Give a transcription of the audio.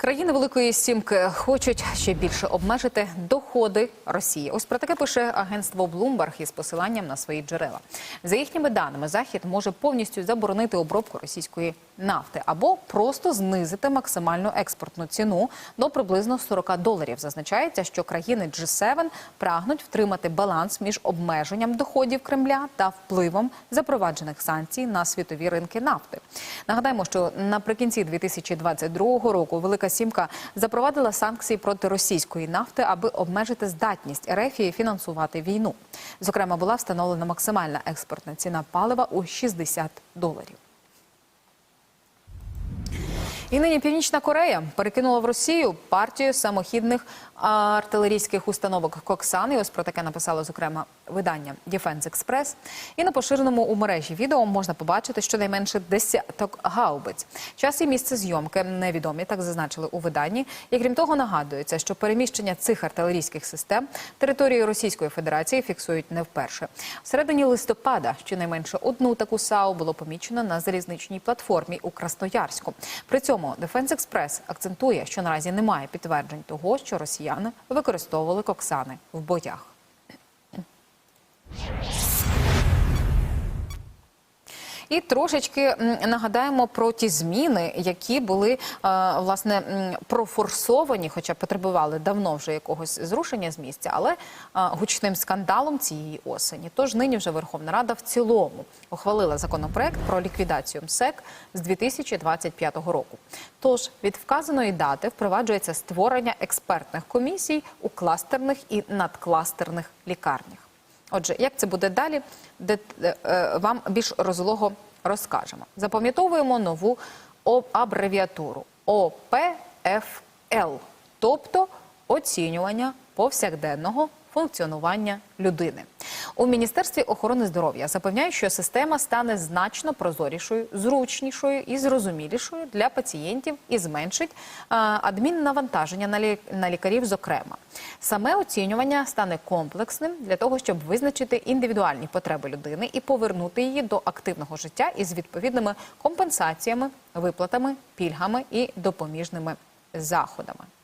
Країни Великої Сімки хочуть ще більше обмежити доходи Росії. Ось про таке пише агентство Bloomberg із посиланням на свої джерела. За їхніми даними, захід може повністю заборонити обробку російської нафти або просто знизити максимальну експортну ціну до приблизно 40 доларів. Зазначається, що країни G7 прагнуть втримати баланс між обмеженням доходів Кремля та впливом запроваджених санкцій на світові ринки нафти. Нагадаємо, що наприкінці 2022 року Велика Сімка запровадила санкції проти російської нафти, аби обмежити здатність Ерефії фінансувати війну. Зокрема, була встановлена максимальна експортна ціна палива у 60 доларів. І нині Північна Корея перекинула в Росію партію самохідних артилерійських установок Коксан. І ось про таке написало зокрема видання Defense Express. І на поширеному у мережі відео можна побачити щонайменше десяток гаубиць. Час і місце зйомки невідомі, так зазначили у виданні. І крім того, нагадується, що переміщення цих артилерійських систем території Російської Федерації фіксують не вперше. В середині листопада щонайменше одну таку САУ було помічено на залізничній платформі у Красноярську. При цьому Defense Express акцентує, що наразі немає підтверджень того, що росіяни використовували коксани в боях. І трошечки нагадаємо про ті зміни, які були е, власне профорсовані, хоча потребували давно вже якогось зрушення з місця, але е, гучним скандалом цієї осені. Тож нині вже Верховна Рада в цілому ухвалила законопроект про ліквідацію МСЕК з 2025 року. Тож від вказаної дати впроваджується створення експертних комісій у кластерних і надкластерних лікарнях. Отже, як це буде далі, де е, е, вам більш розлого розкажемо. Запам'ятовуємо нову абревіатуру ОПФЛ, тобто оцінювання повсякденного функціонування людини. У Міністерстві охорони здоров'я запевняють, що система стане значно прозорішою, зручнішою і зрозумілішою для пацієнтів і зменшить адміннавантаження на, лі... лікарів. Зокрема, саме оцінювання стане комплексним для того, щоб визначити індивідуальні потреби людини і повернути її до активного життя із відповідними компенсаціями, виплатами, пільгами і допоміжними заходами.